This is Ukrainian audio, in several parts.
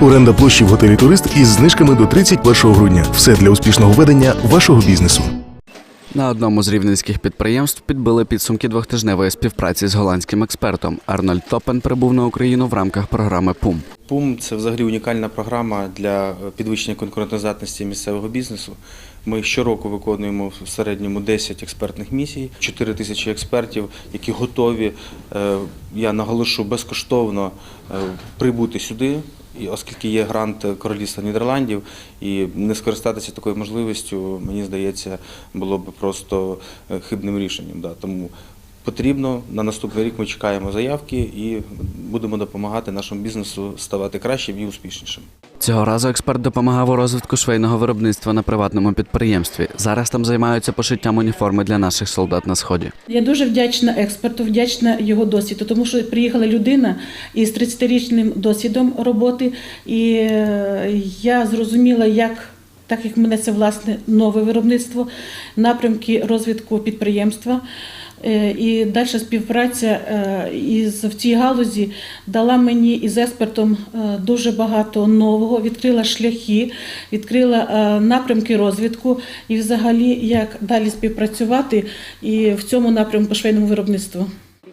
Оренда площі в готелі Турист із знижками до 31 грудня. Все для успішного ведення вашого бізнесу. На одному з рівненських підприємств підбили підсумки двохтижневої співпраці з голландським експертом. Арнольд Топен прибув на Україну в рамках програми ПУМ. ПУМ це взагалі унікальна програма для підвищення конкурентоздатності місцевого бізнесу. Ми щороку виконуємо в середньому 10 експертних місій, 4 тисячі експертів, які готові, е, я наголошу, безкоштовно е, прибути сюди. Оскільки є грант Королівства Нідерландів, і не скористатися такою можливістю, мені здається, було б просто е, хибним рішенням. Тому потрібно на наступний рік ми чекаємо заявки і будемо допомагати нашому бізнесу ставати кращим і успішнішим. Цього разу експерт допомагав у розвитку швейного виробництва на приватному підприємстві. Зараз там займаються пошиттям уніформи для наших солдат на сході. Я дуже вдячна експерту, вдячна його досвіду, тому що приїхала людина із 30-річним досвідом роботи, і е, я зрозуміла, як. Так як мене це власне нове виробництво, напрямки розвитку підприємства і далі співпраця е, із в цій галузі дала мені із експертом е, дуже багато нового, відкрила шляхи, відкрила е, напрямки розвитку і взагалі як далі співпрацювати і в цьому напрямку швейному виробництву.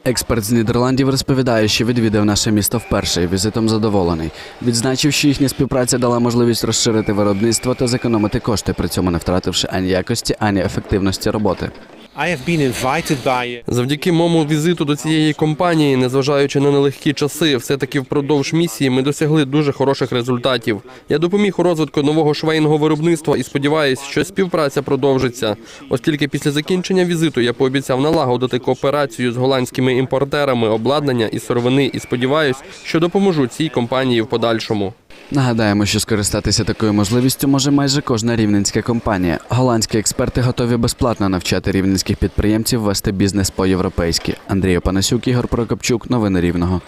Експерт з Нідерландів розповідає, що відвідав наше місто вперше і візитом задоволений. Відзначив, що їхня співпраця дала можливість розширити виробництво та зекономити кошти, при цьому не втративши ані якості, ані ефективності роботи. By Завдяки моєму візиту до цієї компанії, незважаючи на нелегкі часи, все-таки впродовж місії ми досягли дуже хороших результатів. Я допоміг у розвитку нового швейного виробництва і сподіваюся, що співпраця продовжиться. Оскільки після закінчення візиту я пообіцяв налагодити кооперацію з голландськими імпортерами обладнання і сировини, і сподіваюся, що допоможу цій компанії в подальшому. Нагадаємо, що скористатися такою можливістю може майже кожна рівненська компанія. Голландські експерти готові безплатно навчати рівненських підприємців вести бізнес по-європейськи. Андрій Опанасюк, Ігор Прокопчук, новини Рівного.